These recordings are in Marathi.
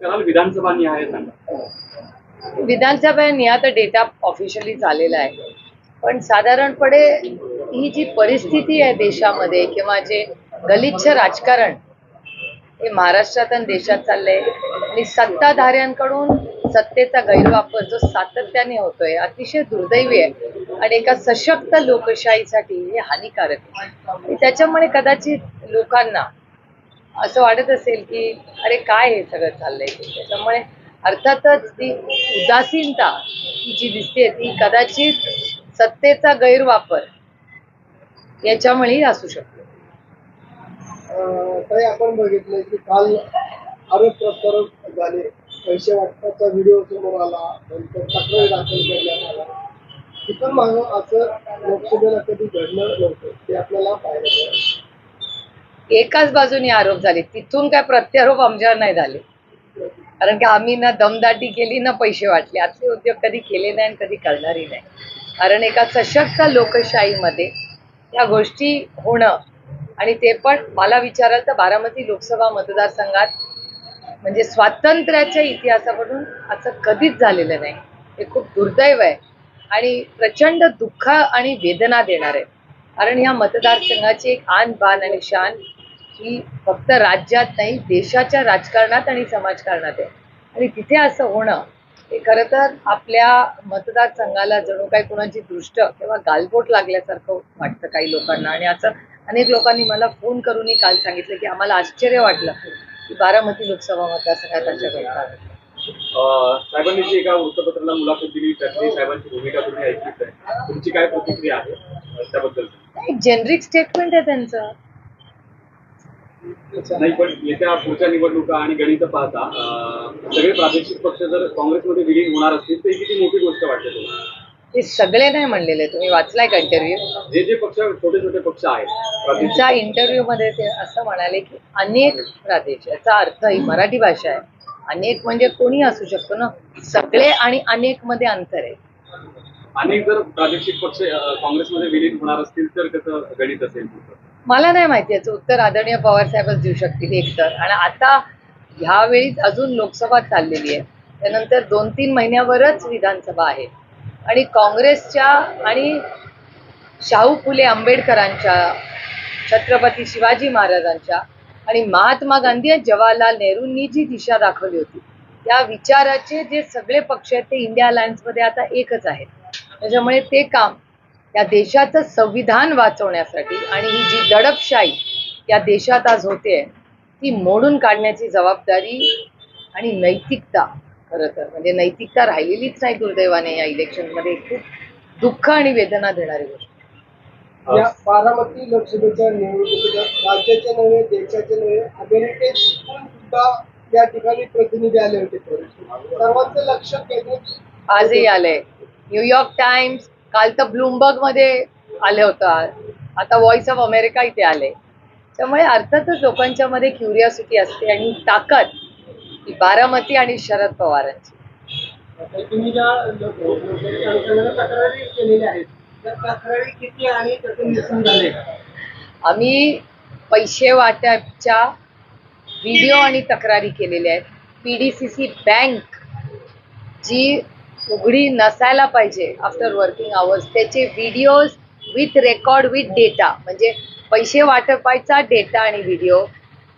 कराल? विधानसभा निहाय सांगा. विधानसभेने आता डेटा ऑफिशियली झालेला आहे. पण साधारणपणे ही जी परिस्थिती आहे देशामध्ये किंवा जे गलिच्छ राजकारण हे महाराष्ट्रात आणि देशात चाललंय आणि सत्ताधाऱ्यांकडून सत्तेचा गैरवापर जो सातत्याने होतोय अतिशय दुर्दैवी आहे. आणि एका सशक्त लोकशाहीसाठी हे हानिकारक आहे. त्याच्यामुळे कदाचित लोकांना असं वाटत असेल की अरे काय हे सगळं चाललंय? त्याच्यामुळे अर्थातच ती उदासीनता ही जी दिसते ती कदाचित सत्तेचा गैरवापर याच्यामुळेही असू शकतो. अं, आपण बघितलंय की काल आरोप प्रत्यारोप झाले. पैसे वाटपाचा व्हिडिओ समोर आला नंतर तक्रार दाखल करण्यात आला तिथून मागं असं लोकसभेला कधी घडलं नव्हतं ते आपल्याला पाहायला मिळालं. एकाच बाजूने आरोप झाले. तिथून काय प्रत्यारोप आमच्यावर नाही झाले. कारण की आम्ही ना दमदाटी केली ना पैसे वाटले. असले उद्योग कधी केले नाही आणि कधी करणारही नाही. कारण एका सशक्त लोकशाहीमध्ये या गोष्टी होणं आणि ते पण मला विचाराल तर बारामती लोकसभा मतदारसंघात म्हणजे स्वातंत्र्याच्या इतिहासामधून असं कधीच झालेलं नाही. हे खूप दुर्दैव आहे आणि प्रचंड दुःख आणि वेदना देणार आहे. कारण ह्या मतदारसंघाची एक आन बान आणि शान ही फक्त राज्यात नाही देशाच्या राजकारणात आणि समाजकारणात आहे. आणि तिथे असं होणं हे खरं तर आपल्या मतदारसंघाला जणू काही कुणाची दृष्ट किंवा गालबोट लागल्यासारखं वाटतं काही लोकांना. आणि असं अनेक लोकांनी मला फोन करूनही काल सांगितलं की आम्हाला आश्चर्य वाटलं की बारामती लोकसभा मतदारसंघात अशा घटना साहेबांनी एका वृत्तपत्राला मुलाखत दिली त्यातली साहेबांची भूमिका तुम्ही ऐकलीच आहे. तुमची काय प्रतिक्रिया आहे? त्याबद्दल. जेनरिक स्टेटमेंट आहे त्यांचं. नाही पण येत्या पुढच्या निवडणुका आणि गणित पाहता सगळे प्रादेशिक पक्ष जर काँग्रेसमध्ये विलीन होणार असतील तर किती मोठी गोष्ट वाटते तुम्हाला? ते सगळे नाही म्हणलेले. तुम्ही वाचलाय का इंटरव्ह्यू जे जे पक्ष छोटे छोटे पक्ष आहेत त्यांच्या इंटरव्ह्यू मध्ये ते असं म्हणाले की अनेक प्रदेश याचा अर्थ ही मराठी भाषा आहे. अनेक म्हणजे कोणी असू शकतो ना? सगळे आणि अनेकमध्ये अंतर आहे. अनेक जर प्रादेशिक पक्ष काँग्रेसमध्ये विलीन होणार असतील तर कसं गणित असेल? मला नाही माहिती याचं उत्तर आदरणीय पवार साहेबच देऊ शकतील एकतर. आणि आता ह्यावेळीच अजून लोकसभा चाललेली आहे. त्यानंतर दोन तीन महिन्यावरच विधानसभा आहे. आणि काँग्रेसच्या आणि शाहू फुले आंबेडकरांच्या छत्रपती शिवाजी महाराजांच्या आणि महात्मा गांधी आणि जवाहरलाल नेहरूंनी जी दिशा दाखवली होती त्या विचाराचे जे सगळे पक्ष आहेत ते इंडिया अलायन्समध्ये आता एकच आहेत. त्याच्यामुळे ते काम या देशाचं संविधान वाचवण्यासाठी आणि ही जी दडपशाही या देशात आज होते ती मोडून काढण्याची जबाबदारी आणि नैतिकता खरं तर. म्हणजे नैतिकता राहिलेलीच नाही दुर्दैवाने या इलेक्शनमध्ये. खूप दुःख आणि वेदना देणारी गोष्ट. या बारामती लोकसभेच्या निवडणुकीत राज्याचे नव्हे देशाचे नव्हे अमेरिकेतून सुद्धा या ठिकाणी प्रतिनिधी आले होते. सर्वांचं लक्ष केंद्रित आजही आलंय. न्यूयॉर्क टाइम्स काल तर ब्लूमबर्गमध्ये आले होतं. आता व्हॉइस ऑफ अमेरिका इथे आले. त्यामुळे अर्थातच लोकांच्या मध्ये क्युरियासिटी असते आणि ताकद ही बारामती आणि शरद पवारांची. आम्ही पैसे वाटपच्या व्हिडिओ आणि तक्रारी केलेल्या आहेत. P D C C bank जी उघडी नसायला पाहिजे आफ्टर वर्किंग आवर्स त्याचे videos with record with data म्हणजे पैसे वाटपायचा डेटा आणि व्हिडिओ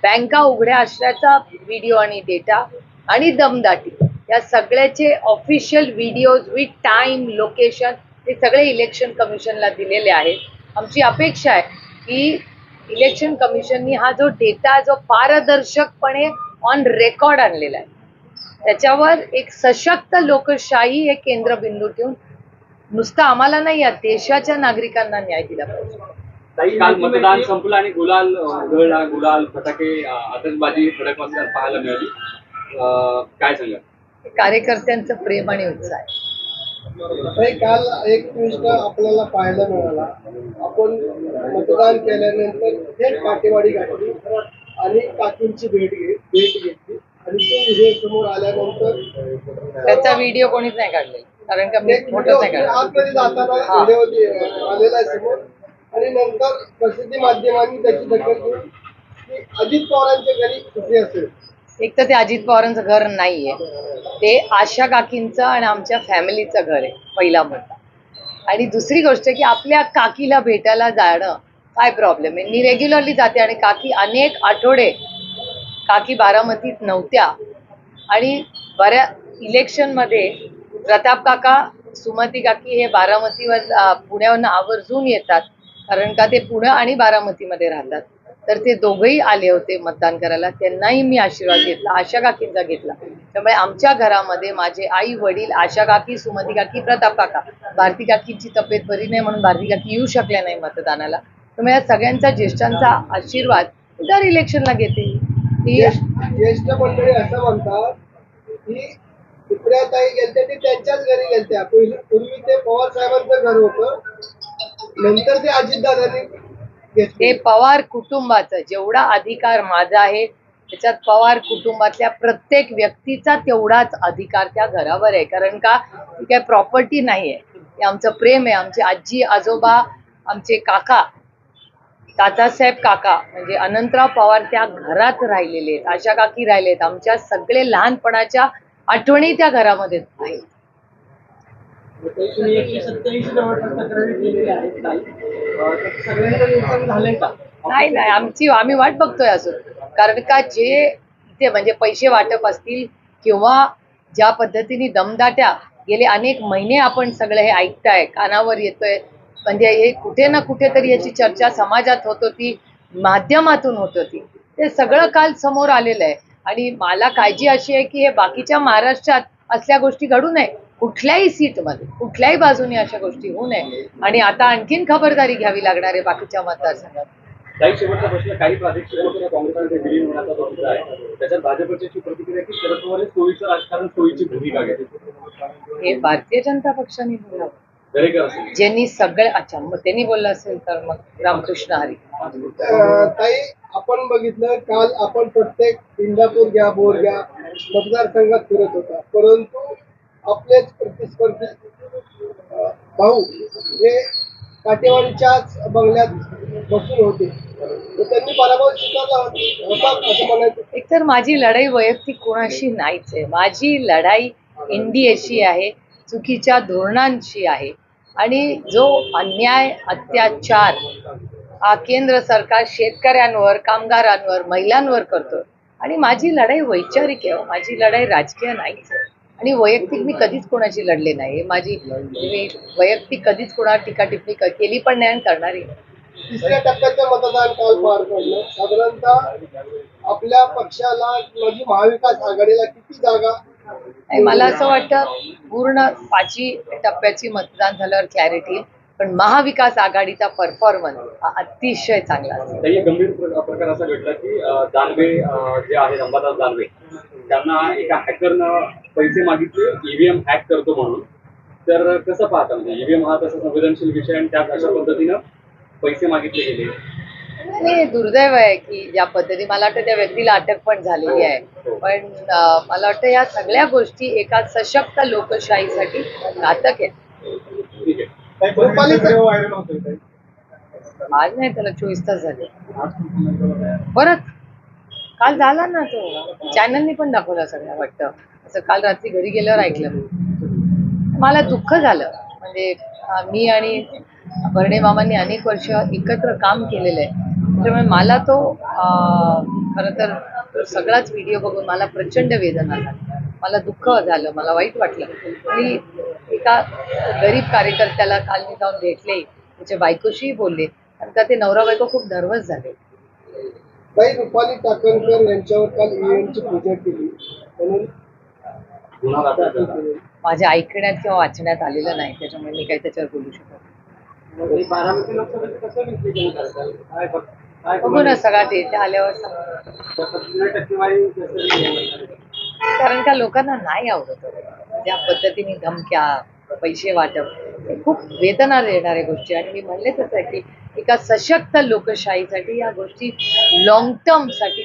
बँका उघड्या असल्याचा व्हिडिओ आणि डेटा आणि दमदाटी. या सगळ्याचे official videos with time location हे सगळे इलेक्शन कमिशनला दिलेले आहेत. आमची अपेक्षा आहे की इलेक्शन कमिशननी हा जो डेटा जो पारदर्शकपणे ऑन रेकॉर्ड आणलेला आहे. त्याच्यावर एक सशक्त लोकशाही हे केंद्रबिंदू ठेवून नुसतं आम्हाला नाही या देशाच्या नागरिकांना न्याय दिला पाहिजे. काल मतदान संपलं आणि गुलाल उधळला गुलाल फटाके आतषबाजी वाजता पाहायला मिळाली. काय सांगा हे कार्यकर्त्यांचं प्रेम आणि उत्साह काल एक ट्विस्ट आपल्याला पाहायला मिळाला. आपण मतदान केल्यानंतर थेट काटेवाडी घातली आणि काकींची भेट घे भेट घेतली. आणि तो व्हिडिओ समोर आल्यानंतर त्याचा व्हिडिओ कोणीच नाही काढलेला. कारण का मी फोटोच व्हिडिओ नाही काढला आतमध्ये जाताना. व्हिडिओ आलेला आहे समोर. आणि नंतर प्रसिद्धी माध्यमांनी त्याची दखल घेऊन अजित पवारांच्या घरी कुठे असेल. एक तर ते अजित पवारांचं घर नाहीये. ते आशा काकींचं आणि आमच्या फॅमिलीचं घर आहे पहिला मुद्दा. आणि दुसरी गोष्ट की आपल्या काकीला भेटायला जाणं काय प्रॉब्लेम आहे? मी रेग्युलरली जाते आणि काकी अनेक आठवडे काकी बारामतीत नव्हत्या. आणि बऱ्या इलेक्शनमध्ये प्रताप काका सुमती काकी हे बारामतीवर अं, पुण्यावरनं आवर्जून येतात. कारण का ते पुणे आणि बारामतीमध्ये राहतात. तर ते दोघंही आले होते मतदान करायला. त्यांनाही मी आशीर्वाद घेतला आशा काकींचा घेतला. त्यामुळे आमच्या घरामध्ये माझे आई वडील आशा काकी सुमती काकी प्रताप काका भारती काकींची तब्येत बरी नाही म्हणून भारती काकी येऊ शकल्या नाही मतदानाला. त्यामुळे या सगळ्यांचा ज्येष्ठांचा आशीर्वाद दर इलेक्शनला घेते ज्येष्ठ मंडळी असं म्हणतात की ताई गेलते ते त्यांच्याच घरी गेलत्या पूर्वी ते पवार साहेबांचं घर होतं. नंतर ते अजितदादांनी ते पवार कुटुंबाचं जेवढा अधिकार माझा आहे त्याच्यात पवार कुटुंबातल्या प्रत्येक व्यक्तीचा तेवढाच अधिकार त्या घरावर आहे. कारण का ती काय प्रॉपर्टी नाही आहे ते आमचं प्रेम आहे. आमची आजी आजोबा आमचे काका तातासाहेब काका म्हणजे अनंतराव पवार त्या घरात राहिलेले आहेत. आशा काकी राहिले आहेत. आमच्या सगळे लहानपणाच्या आठवणी त्या घरामध्ये आहेत. नाही नाही. आमची आम्ही वाट बघतोय अजून. कारण का जे इथे म्हणजे पैसे वाटप असतील किंवा ज्या पद्धतीने दमदाट्या गेले अनेक महिने आपण सगळं हे ऐकताय कानावर येतोय म्हणजे हे कुठे ना कुठेतरी याची चर्चा समाजात होत होती माध्यमातून होत होती. ते सगळं काल समोर आलेलं आहे. आणि मला काळजी अशी आहे की हे बाकीच्या महाराष्ट्रात असल्या गोष्टी घडू नये. कुठल्याही सीटमध्ये कुठल्याही बाजूने अशा गोष्टी होऊ नये. आणि आता आणखीन खबरदारी घ्यावी लागणार आहे बाकीच्या मतदारसंघात. काही शेवटचा प्रश्न काही प्रादेशिक पक्ष काँग्रेसमध्ये विलीन होण्याचा जो मुद्दा आहे त्याच्यात भाजपची प्रतिक्रिया की शरद पवार हे सोयीचं राजकारण सोयीची भूमिका घेते हे भारतीय जनता पक्षाने असेल ज्यांनी सगळे अच्छा मग त्यांनी बोललं असेल तर मग रामकृष्ण हरी. ताई आपण बघितलं काल आपण प्रत्येक इंदापूर घ्या बोर घ्या मतदारसंघात फिरत होता. परंतु आपलेच प्रतिस्पर्धी भाऊ हे काटेवाडीच्याच बंगल्यात बसून होते. तर त्यांनी पराभव स्वीकारला होता. असं म्हणायचं? एकतर माझी लढाई वैयक्तिक कोणाशी नाहीच आहे. माझी लढाई एनडीएशी आहे चुकीच्या धोरणांशी आहे. आणि जो अन्याय अत्याचार हा केंद्र सरकार शेतकऱ्यांवर कामगारांवर महिलांवर करतो. आणि माझी लढाई वैचारिक आहे हो. माझी लढाई राजकीय नाहीच आहे आणि वैयक्तिक मी कधीच कोणाची लढले नाही. माझी मी वैयक्तिक कधीच कोणा टीका टिप्पणी केली पण नाही आणि करणारी नाही. तिसऱ्या टप्प्याचं मतदान काल पार पडलं. साधारणतः आपल्या पक्षाला म्हणजे महाविकास आघाडीला किती जागा नाही, मला असं वाटतं पूर्ण पाचवी टप्प्याची मतदान झाल्यावर क्लॅरिटी पण महाविकास आघाडीचा परफॉर्मन्स हा अतिशय चांगला असेल. गंभीर प्रकार असा घडला की दानवे जे आहेत अंबादास दानवे त्यांना एका हॅकरनं पैसे मागितले ईव्हीएम हॅक करतो म्हणून. तर कसं पाहता म्हणजे ईव्हीएम हा तसा संवेदनशील विषय आणि त्यात अशा पद्धतीनं पैसे मागितले गेले. हे दुर्दैव आहे की ज्या पद्धती मला वाटतं त्या व्यक्तीला अटक पण झालेली आहे. पण अं, मला वाटतं या सगळ्या गोष्टी एका सशक्त लोकशाहीसाठी घातक आहे. आज नाही त्याला चोवीस तास झाले. परत काल झाला ना तो. चॅनलनी पण दाखवला सगळ्या वाटतं. असं काल रात्री घरी गेल्यावर ऐकलं. मी. मला दुःख झालं. म्हणजे मी आणि भरणे मामांनी अनेक वर्ष एकत्र काम केलेलं आहे. त्यामुळे मला तो खरं तर सगळाच व्हिडिओ बघून मला प्रचंड वेदना झाली मला दुःख झालं मला वाईट वाटलं. आणि एका गरीब कार्यकर्त्याला काल मी जाऊन भेटले त्याच्या बायकोशीही बोलले आणि का ते नवरा बायको खूप नर्वस झाले. ताई रुपाली टाकणकर यांच्यावर काल ईव्हीएमची पूजा केली. म्हणून माझ्या ऐकण्यात किंवा वाचण्यात आलेलं नाही त्याच्यामुळे मी काही त्याच्यावर बोलू शकत. बारामती लोकसभेत कसं बघ- ना सगळा डेटा आल्यावर? कारण का लोकांना नाही आवडत ज्या पद्धतीने धमक्या पैसे वाटप हे खूप वेदना देणाऱ्या गोष्टी. आणि मी म्हणले तसं आहे की एका सशक्त लोकशाहीसाठी या गोष्टी लॉंग टर्मसाठी.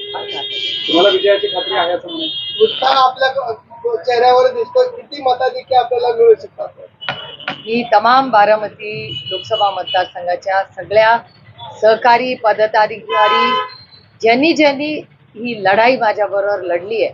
तुम्हाला विजयाची खात्री आहे असं म्हणायचं. उत्साह आपल्या चेहऱ्यावर दिसतो किती मताधिक्य आपल्याला मिळू शकतात? मी तमाम बारामती लोकसभा मतदारसंघाच्या सगळ्या सहकारी पदाधिकारी ज्यांनी ज्यांनी ही लढाई माझ्याबरोबर लढली आहे.